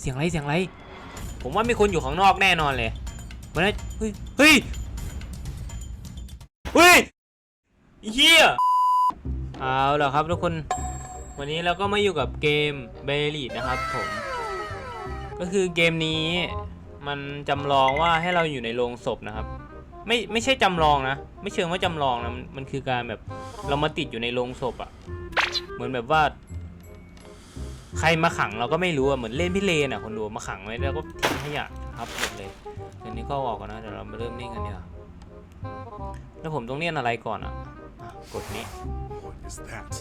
เสียงอะไรเสียงอะไร ผมว่ามีคนอยู่ข้างนอกแน่นอนเลยมันน่าเฮ้ยเฮ้ยเฮ้ยเฮียเอาละครับทุกคน วันนี้เราก็มาอยู่กับเกมเบลีดนะครับผม ก็คือเกมนี้มันจำลองว่าให้เราอยู่ในโรงศพนะครับ ไม่ไม่ใช่จำลองนะ ไม่เชิงว่าจำลองนะมันคือการแบบเรามาติดอยู่ในโรงศพอะเหมือนแบบว่า ใครมาขังเราก็ไม่รู้อะเหมือนเล่นพี่เลนอะคนดูมาขังไว้แล้วก็ทิ้งขยะครับหมดเลยเดี๋ยวนี้ก็ออกกันนะเดี๋ยวเรามาเริ่มเล่นกันเนี่ยแล้วผมต้องเล่นอะไรก่อนอะอะกดนี้ What is that?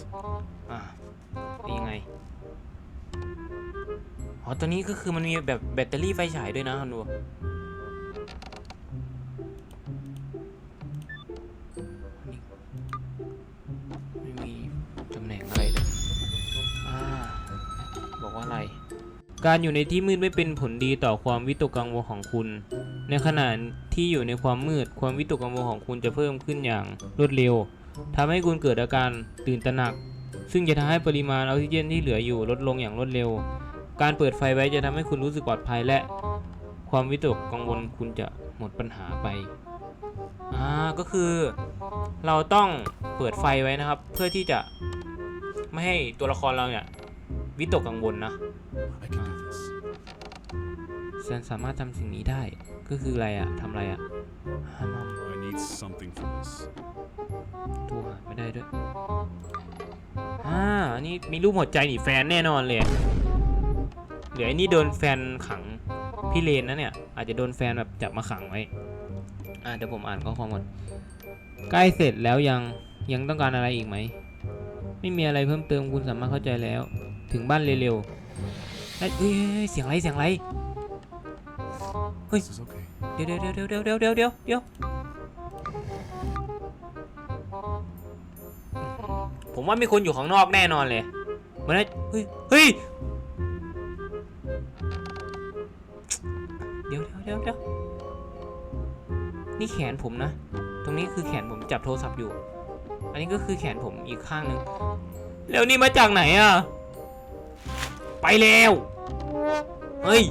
อ่านี่ยังไงอ๋อตัวนี้ก็คือมันมีแบบแบตเตอรี่ไฟฉายด้วยนะคุณดู การอยู่ในที่มืดไม่เป็นผลดีต่อความวิตกกังวลของคุณ ในขณะที่อยู่ในความมืด ความวิตกกังวลของคุณจะเพิ่มขึ้นอย่างรวดเร็วทำให้คุณเกิดอาการตื่นตระหนัก ซึ่งจะทำให้ปริมาณออกซิเจนที่เหลืออยู่ลดลงอย่างรวดเร็ว การเปิดไฟไว้จะทำให้คุณรู้สึกปลอดภัยและ ความวิตกกังวลคุณจะหมดปัญหาไป อ่า ก็คือเราต้องเปิดไฟไว้นะครับ เพื่อที่จะไม่ให้ตัวละครเราเนี่ย วิตกกังวลนะ I can do this. ฉันสามารถทำสิ่งนี้ได้ ก็คืออะไรอะทำอะไรอะห้าม I need something for this. ตัวหาไม่ได้ด้วยอ่าอันนี่มีรูปหัวใจนี่แฟนแน่นอนเลยเดี๋ยวไอ้นี่โดนแฟนขังพี่เลนนะเนี่ย อาจจะโดนแฟนแบบจับมาขังไว้ อ่าเดี๋ยวผมอ่านข้อความก่อนใกล้เสร็จแล้วยังยังต้องการอะไรอีกไหม ไม่มีอะไรเพิ่มเติมคุณสามารถเข้าใจแล้ว ถึงบ้านเร็วๆเอ้ยเฮ้ยเฮ้ยเฮ้ยเสียงอะไรเสียงอะไร This is okay. เดี๋ยวเดี๋ยวเดี๋ยวเดี๋ยวเดี๋ยวเดี๋ยวเดี๋ยวเดี๋ยวผมว่ามีคนอยู่ข้างนอกแน่นอนเลยมันน่าเฮ้ย เฮ้ยเดี๋ยวเดี๋ยวเดี๋ยวเดี๋ยวนี่แขนผมนะ ตรงนี้คือแขนผมจับโทรศัพท์อยู่ อันนี้ก็คือแขนผมอีกข้างหนึ่งแล้วนี่มาจากไหนอะ ไปแล้ว เฮ้ย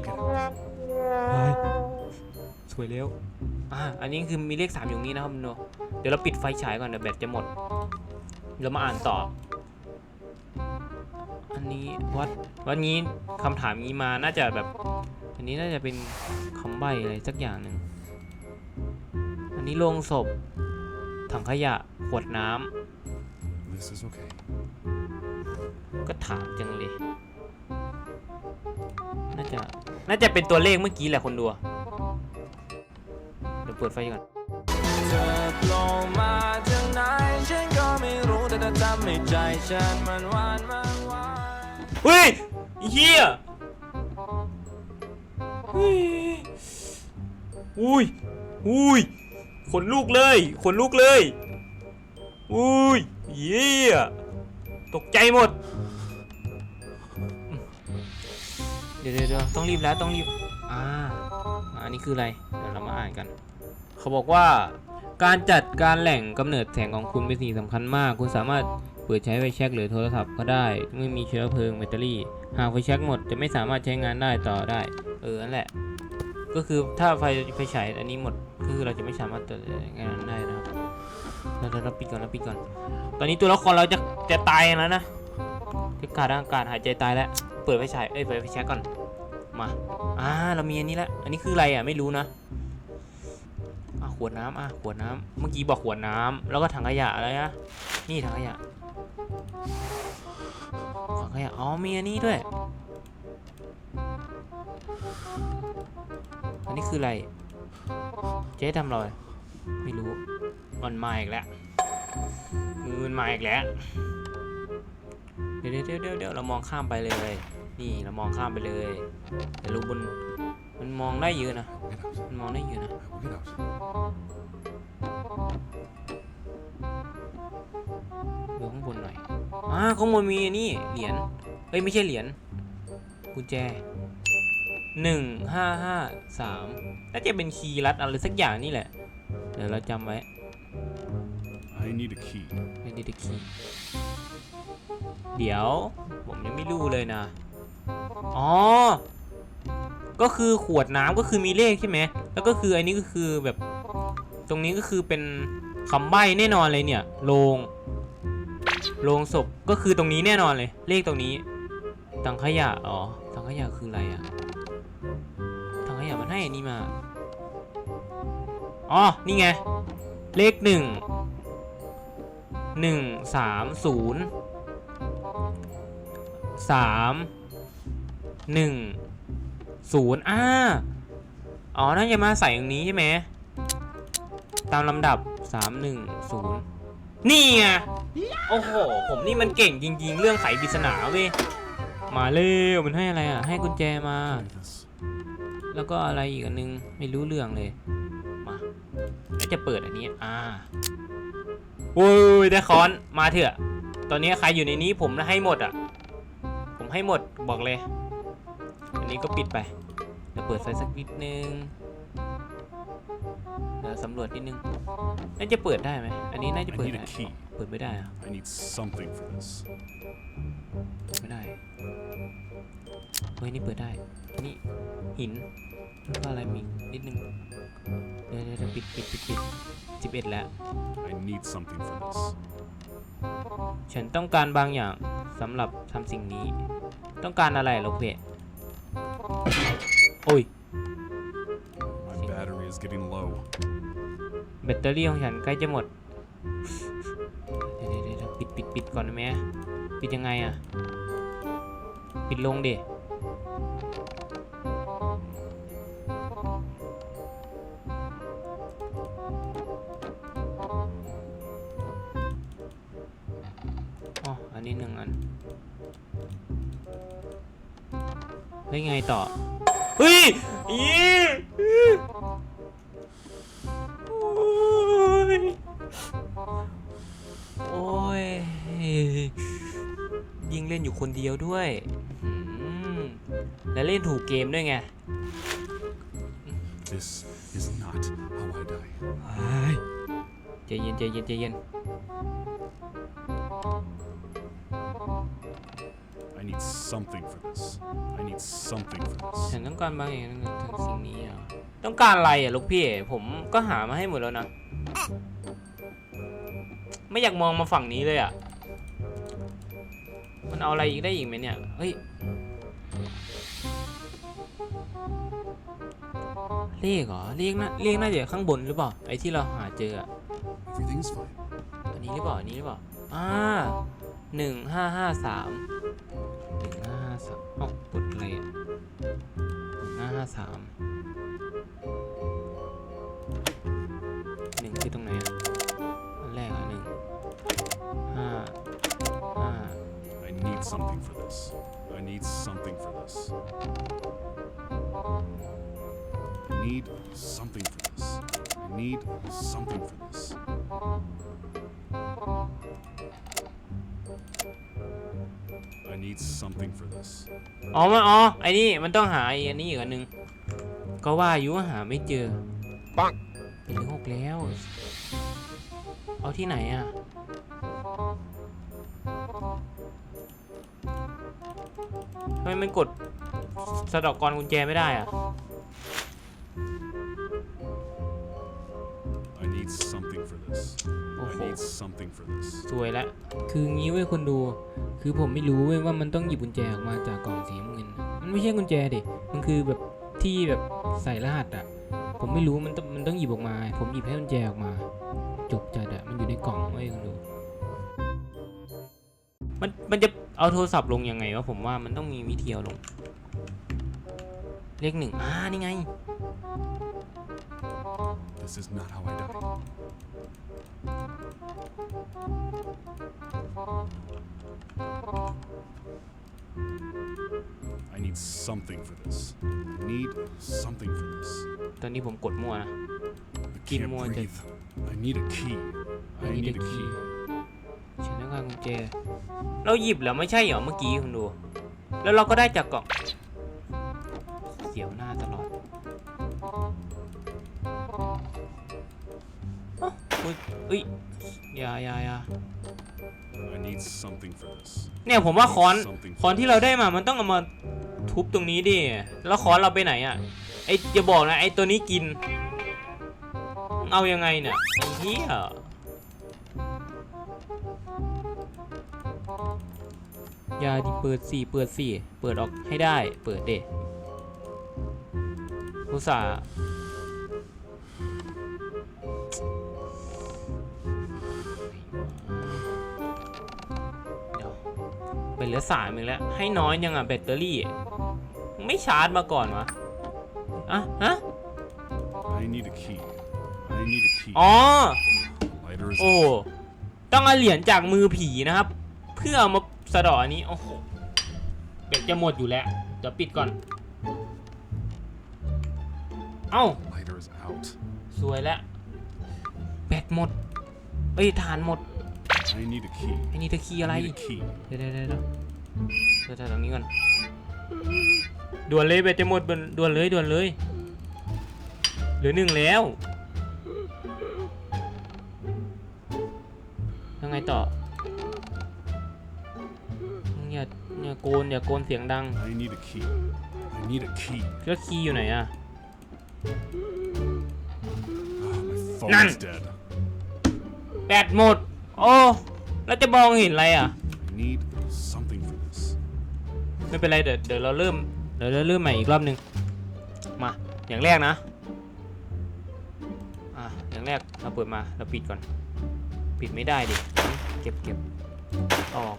เฮ้ยสวยแล้วอ่าอันนี้คือมีเลขสามอยู่ตรงนี้นะครับคุณโนเดี๋ยวเราปิดไฟฉายก่อนเดี๋ยวแบตจะหมด เรามาอ่านต่อ อันนี้วัดวันนี้คำถามนี้มาน่าจะแบบ อันนี้น่าจะเป็นคำใบ้อะไรสักอย่างหนึ่ง อันนี้โลงศพ ถังขยะ ขวดน้ This is okay. ำก็ถามจังเลยน่า จะน่าจะเป็นตัวเลขเมื่อกี้แหละคนดูอะเดี๋ยวเปิดไฟก่อนเธอโผล่มาจากไหนฉันก็ไม่รู้แต่เธอทำให้ใจฉันมันหวานมันหวานเฮ้ยไอ้เฮียเฮ้ยอุ้ยอุ้ยขนลุกเลยขนลุกเลยอุ้ยเฮียตกใจหมด ดี๋ยวเดี๋ยวเดี๋ยวต้องรีบแล้วต้องรีบอ่าอันนี้คืออะไรเดี๋ยวเรามาอ่านกัน เขาบอกว่า การจัดการแหล่งกำเนิดแสงของคุณเป็นสิ่งสำคัญมาก คุณสามารถเปิดใช้ไฟแช็กหรือโทรศัพท์ก็ได้เมื่อมีเชื้อเพลิงแบตเตอรี่ หากไฟแช็กหมดจะไม่สามารถใช้งานได้ต่อได้ เออนั่นแหละ ก็คือถ้าไฟไฟฉายอันนี้หมดก็คือเราจะไม่สามารถต่องานได้นะครับเราเราเราปิดก่อนเราปิดก่อน ตอนนี้ตัวละครเราจะจะตายแล้วนะจะขาดอากาศหายใจตายแล้ว เปิดไฟฉายเอ้ยเปิดไฟแช็กก่อน มาอ่าเรามีอันนี้แล้วอันนี้คืออะไรอะไม่รู้นะอะขวดน้ำอะขวดน้ำเมื่อกี้บอกขวดน้ำแล้วก็ถังขยะอะไรนะนี่ถังขยะถังขยะอ๋อมีอันนี้ด้วย อันนี้คืออะไร เจ๊ทำอะไรไม่รู้มันมาอีกแล้วมือมันมาอีกแล้วเดี๋ยวเดี๋ยวเดี๋ยวเดี๋ยวเรามองข้ามไปเลย นี่เรามองข้ามไปเลยแต่รูบนมันมองได้เยอะนะ Get out. มันมองได้เยอะนะ I will get out. ดูข้างบนหน่อยอ่าข้างบนมีอันนี่เหรียญเอ้ยไม่ใช่เหรียญ กุญแจหนึ่งห้าห้าสามน่าจะเป็นคีย์ลัดอะไรสักอย่างนี่แหละ เดี๋ยวเราจำไว้ I need a key. ไม่ได้คีย์เดี๋ยว ผมยังไม่รู้เลยนะ อ๋อ ก็คือขวดน้ำก็คือมีเลขใช่ไหม แล้วก็คืออันนี้ก็คือแบบ ตรงนี้ก็คือเป็นคำใบ้แน่นอนเลยเนี่ย โรงโรงศพก็คือตรงนี้แน่นอนเลย เลขตรงนี้ถังขยะ อ๋อถังขยะคืออะไรอะถังขยะมันให้อันนี้มา อ๋อ นี่ไง เลขหนึ่ง หนึ่งสามศูนย์สาม หนึ่งศูนย์อ่าอ๋อน่าจะมาใส่ตรงนี้ใช่ไหมตามลำดับสามหนึ่งศูนย์นี่ไงโอ้โห ผมนี่มันเก่งจริง ๆ เรื่องไขปริศนาเว้ยมาเร็วมันให้อะไรอะ ให้กุญแจมา แล้วก็อะไรอีกอันนึงไม่รู้เรื่องเลย มาแล้วจะเปิดอันนี้ อ่าโอ้ยได้คอนมาเถอะ ตอนนี้ใครอยู่ในนี้ผมให้หมดอะ ผมให้หมดบอกเลย อันนี้ก็ปิดไปเดี๋ยวเปิดไฟสักนิดนึงเดี๋ยวสำรวจนิดนึงน่าจะเปิดได้ไหมอันนี้น่าจะ I เปิด need ได้ a key. เปิดไม่ได้อะ I need something for this. เปิดไม่ได้ เฮ้ยนี่เปิดได้ นี่หินแล้วก็อะไรมีนิดนึง เดี๋ยวเดี๋ยวเดี๋ยวปิดปิดปิดปิดสิบเอ็ดแล้ว I need something for this. ฉันต้องการบางอย่างสำหรับทำสิ่งนี้ ต้องการอะไรเหรอเพะ โอ้ย My battery is getting low. แบตเตอรี่ของฉันใกล้จะหมดเดี๋ยวเดี๋ยวเดี๋ยวปิดปิดปิดก่อนได้ไหมปิดยังไงอะปิดลงดิอ๋ออันนี้หนึ่งอันแล้วไงต่อ เฮ้ยอีโอ้ยโอ้ย ยิงเล่นอยู่คนเดียวด้วยอืมแล้วเล่นถูกเกมด้วยไง This is not how I die. ใจเย็นใจเย็นใจเย็น something for this. I need something for ฉั this. นต้องการบางอย่างทั้งสิ่งนี้อะต้องการอะไรอะลูกพี่ ผมก็หามาให้หมดแล้วนะ ไม่อยากมองมาฝั่งนี้เลยอะ มันเอาอะไรอีกได้อีกไหมเนี่ย เฮ้ย เลขเหรอ เลขน่าเลขน่าจะข้างบนหรือเปล่า ไอ้ที่เราหาเจออะ Everything's fine. อันนี้หรือเปล่า อันนี้หรือเปล่า อ่าหนึ่งห้าห้าสามหนึ่งห้าห้า สามเอ้ากดอะไรอะหน้าห้าสามหนึ่งคือตรงไหนอะอันแรกอะหนึ่งห้าห้า I need something for this. I need something for this. I need something for this. I need something for this. Need something for this. อ๋อมันอ๋อไอ้นี่มันต้องหาไอ้อันนี้อีกอันหนึ่งก็ว่าอยู่ว่าหาไม่เจอปังเป็นเรื่องหกแล้ว เอาที่ไหนอะ ทำไมมันกดสะเดอกกรกุญแจไม่ได้อะ I need something for this. โอ้โห I need something for this. สวยแล้วคืองี้เว้ยคนดู คือผมไม่รู้เว้ยว่ามันต้องหยิบกุญแจออกมาจากกล่องสีน้ำเงิน มันไม่ใช่กุญแจดิ มันคือแบบที่แบบใส่รหัสอะผมไม่รู้มันต้องมันต้องหยิบออกมา ผมหยิบให้กุญแจออกมา จบจัดอะมันอยู่ในกล่องเว้ยคนดู มันมันจะเอาโทรศัพท์ลงยังไงวะผมว่ามันต้องมีวิธีเอาลง เลขหนึ่งอ่านี่ไง This is not how I die. I need something for this. I need something for this. ตอนนี้ผมกดมั่วนะ I Give can't more breathe. I need a key. I need need a a key. ฉันต้องการกุญแจเราหยิบแล้วไม่ใช่เหรอเมื่อกี้คุณดู แล้วเราก็ได้จากกล่องเสียวหน้า อย่าอย่าอย่า I need something for this. เนี่ยผมว่าค้อน Something ค้อนที่เราได้มามันต้องเอามาทุบตรงนี้ดิ แล้วค้อนเราไปไหนอะไอ้อย่าบอกนะไอ้ตัวนี้กินมึงเอายังไงเนี่ยไอ้เหี้ยอย่าดิเปิดสี่เปิดสี่เปิดออกให้ได้ เปิดเด็อุตส่าห์ เป็นเหลือสามอีกแล้ว ให้น้อยยังอะแบตเตอรี่มึงไม่ชาร์จมาก่อนวะอะฮะ I need a key. I need a key. อ๋อ Lighter is โอ้ต้องเอาเหรียญจากมือผีนะครับ เพื่อเอามาสะเดาะอันนี้ โอ้โหเบ็ดจะหมดอยู่แล้ว เดี๋ยวปิดก่อน เอ้า Lighter is out. สวยแล้วแบตหมด เอ้ยฐานหมด I need a key. ไอ้นี่ตะคีอะไร I need a key. เดี๋ยวเดี๋ยวเดี๋ยวเดี๋ยวเดี๋ยวตรงนี้ก่อน ด่วนเลยแบตจะหมดด่วนเลยด่วนเลย เหลือหนึ่งแล้วยังไงต่อมึงอย่าอย่าโกนอย่าโกนเสียงดัง I need a key. I need a key. แล้วคีย์อยู่ไหนอะ Ah, my phone None. is dead. แบตหมด โอ้แล้วจะมองเห็นอะไรอะ I need something for this. ไม่เป็นไรเดี๋ยวเดี๋ยวเราเริ่มเดี๋ยวเราเริ่มใหม่อีกรอบหนึ่งมาอย่างแรกนะอะอย่างแรกเราเปิดมาเราปิดก่อน ปิดไม่ได้ดิเก็บเก็บออก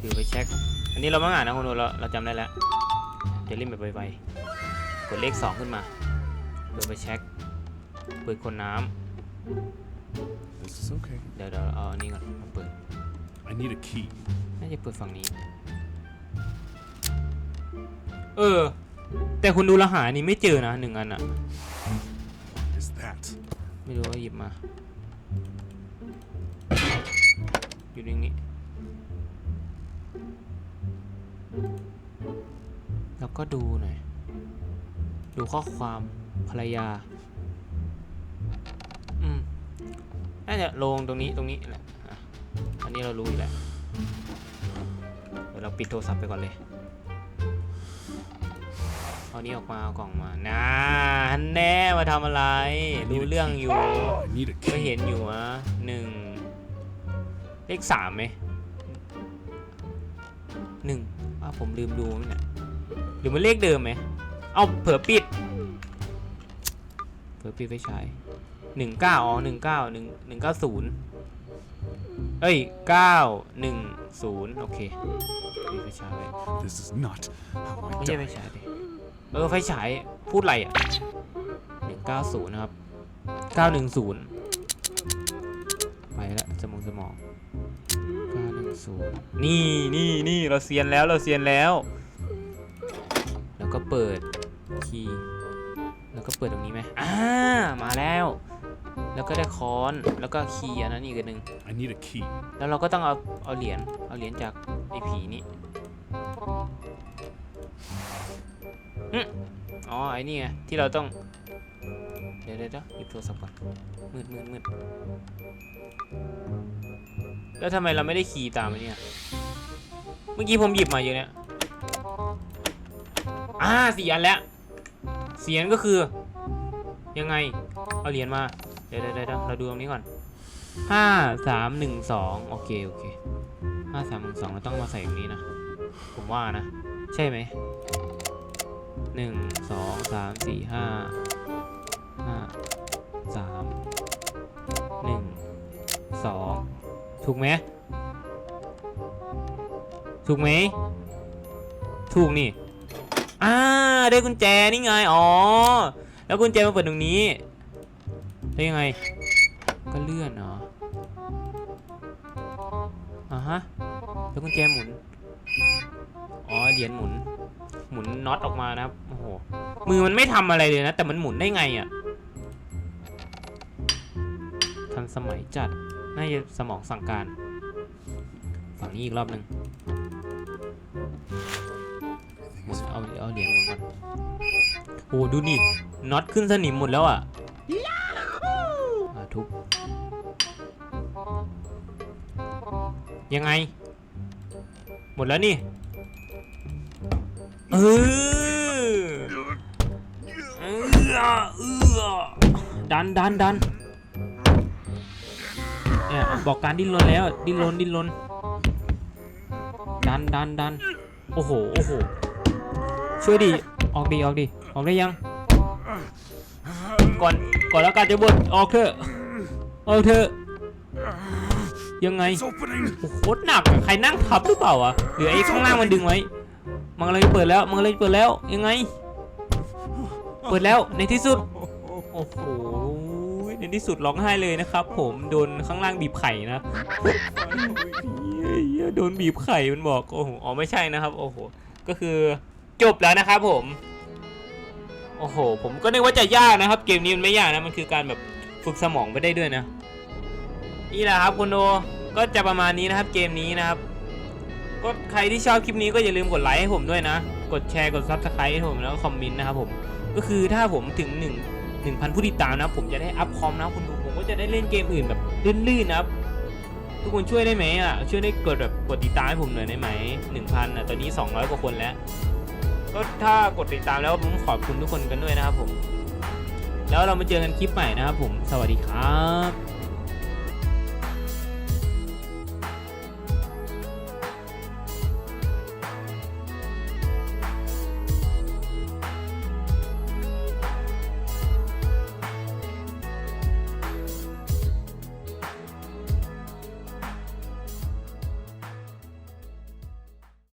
ถือไปเช็คอันนี้เราไม่อ่านนะคนดูเราเราจำได้แล้วจะเล่นแบบไวๆกดเลขสองขึ้นมาเปิดไปเช็คเปิดคนน้ This is okay. ำเดี๋ยวเดี๋ยวเอาอันนี้ก่อนมาเปิด I need a key. น่าจะเปิดฝั่งนี้ เออ แต่คุณดูรหัสอันนี้ไม่เจอนะหนึ่งอันอะ What is that? ไม่รู้ว่าหยิบมา อยู่ในนี้ แล้วก็ดูหน่อย ดูข้อความภรรยา อืม น่าจะลงตรงนี้ตรงนี้แหละอันนี้เรารู้อยู่แล้วเดี๋ยวเราปิดโทรศัพท์ไปก่อนเลยเอานี้ออกมาเอากล่องมาน่าฮันแน่มาทำอะไรรู้เรื่องอยู่ก็เห็นอยู่อะหนึ่งเลขสามไหมหนึ่งอ้าผมลืมดูมั้ยเนี่ยหรือมันเลขเดิมไหมเอาเผื่อปิดเผื่อปิดไปใช้ หนึ่งเก้าอ๋อหนึ่งเก้าหนึ่งหนึ่งเก้าศูนย์เอ้ยเก้าหนึ่งศูนย์โอเคปิดไฟฉายไว้ This is not how ไม่ I ใช่ไฟ die. ฉายดิเออไฟฉายพูดอะไรอะหนึ่งเก้าศูนย์นะครับเก้าหนึ่งศูนย์ไปแล้วสมองสมองเก้าหนึ่งศูนย์นี่นี่นี่เราเซียนแล้วเราเซียนแล้ว แล้วก็เปิดคีย์แล้วก็เปิดตรงนี้ไหมอ่ามาแล้ว แล้วก็ได้ค้อนแล้วก็คีย์อันนั้นอีกอันหนึ่ง I need a key. แล้วเราก็ต้องเอาเอาเหรียญเอาเหรียญจากไอ้ผีนี่อืมอ๋อไอ้นี่ไงที่เราต้องเดี๋ยวเดี๋ยวเดี๋ยวหยิบโทรศัพท์ก่อนมืดมืดมืดแล้วทำไมเราไม่ได้ขี่ตามไอ้เนี่ยเมื่อกี้ผมหยิบมาอยู่เนี่ยอ่าสี่อันแล้วเสียนก็คือ ยังไง เอาเหรียญมาเดี๋ยวเดี๋ยวเดี๋ยวเราดูตรงนี้ก่อนห้าสามหนึ่งสองโอเคโอเคห้าสามหนึ่งสองเราต้องมาใส่อย่างนี้นะ ผมว่านะ ใช่ไหมหนึ่งสองสามสี่ห้าห้าสามหนึ่งสองถูกไหมถูกไหมถูกนี่อ่าได้กุญแจนี่ไง อ๋อ แล้วกุญแจมาเปิดตรงนี้ ได้ยังไง ก็เลื่อนเหรออ่าฮะ แล้วกุญแจหมุน อ๋อ เหรียญหมุน หมุนน็อตออกมานะครับ โอ้โห มือมันไม่ทำอะไรเลยนะ แต่มันหมุนได้ไงอะ่ะทันสมัยจัด น่าจะสมองสั่งการ ฝั่งนี้อีกรอบหนึ่งหมุนเอาเอาเหรียญหมุนก่อนโอ้ดูนี่น็อตขึ้นสนิมหมดแล้วอะ ยังไง หมดแล้วนี่ เออเออเออดันดันดันเนี่ยบอกการดิ้นรนแล้ว ดิ้นรนดิ้นรนดันดันดันโอ้โหโอ้โหช่วยดิออกดิออกดิออกได้ยัง ก่อนก่อนแล้วการจะบดออกเถอะออกเถอะ ยังไง It's opening. โอ้โหโคตรหนักอะใครนั่งทับหรือเปล่าวะหรือไอ้ข้างล่างมันดึงไว้มันเลยเปิดแล้วมันเลยเปิดแล้วยังไง เปิดแล้วในที่สุดโอ้โหในที่สุดร้องไห้เลยนะครับ ผมโดนข้างล่างบีบไข่นะเฮ้ยเฮ้ยโดนบีบไข่มันบอกโอ้โหอ๋อไม่ใช่นะครับ โอ้โหก็คือจบแล้วนะครับผมโอ้โห ผมก็นึกว่าจะยากนะครับ เกมนี้มันไม่ยากนะ มันคือการแบบฝึกสมองไปได้ด้วยนะ นี่แหละครับคุณโดก็จะประมาณนี้นะครับเกมนี้นะครับ ก็ใครที่ชอบคลิปนี้ก็อย่าลืมกดไลค์ให้ผมด้วยนะ กดแชร์กดซับสไครต์ให้ผมแล้วก็คอมเมนต์นะครับผมก็คือถ้าผมถึง1 1,000 ผู้ติดตามนะผมจะได้อัพคอมนะคุณดูผมก็จะได้เล่นเกมอื่นแบบลื่นๆนะครับทุกคนช่วยได้ไหมอะช่วยได้กดแบบกดติดตามให้ผมหน่อยได้ไหม1,000อะตอนนี้ 200 กว่าคนแล้ว ก็ถ้ากดติดตามแล้วผมขอบคุณทุกคนกันด้วยนะครับผม แล้วเรามาเจอกันคลิปใหม่นะครับผมสวัสดีครับ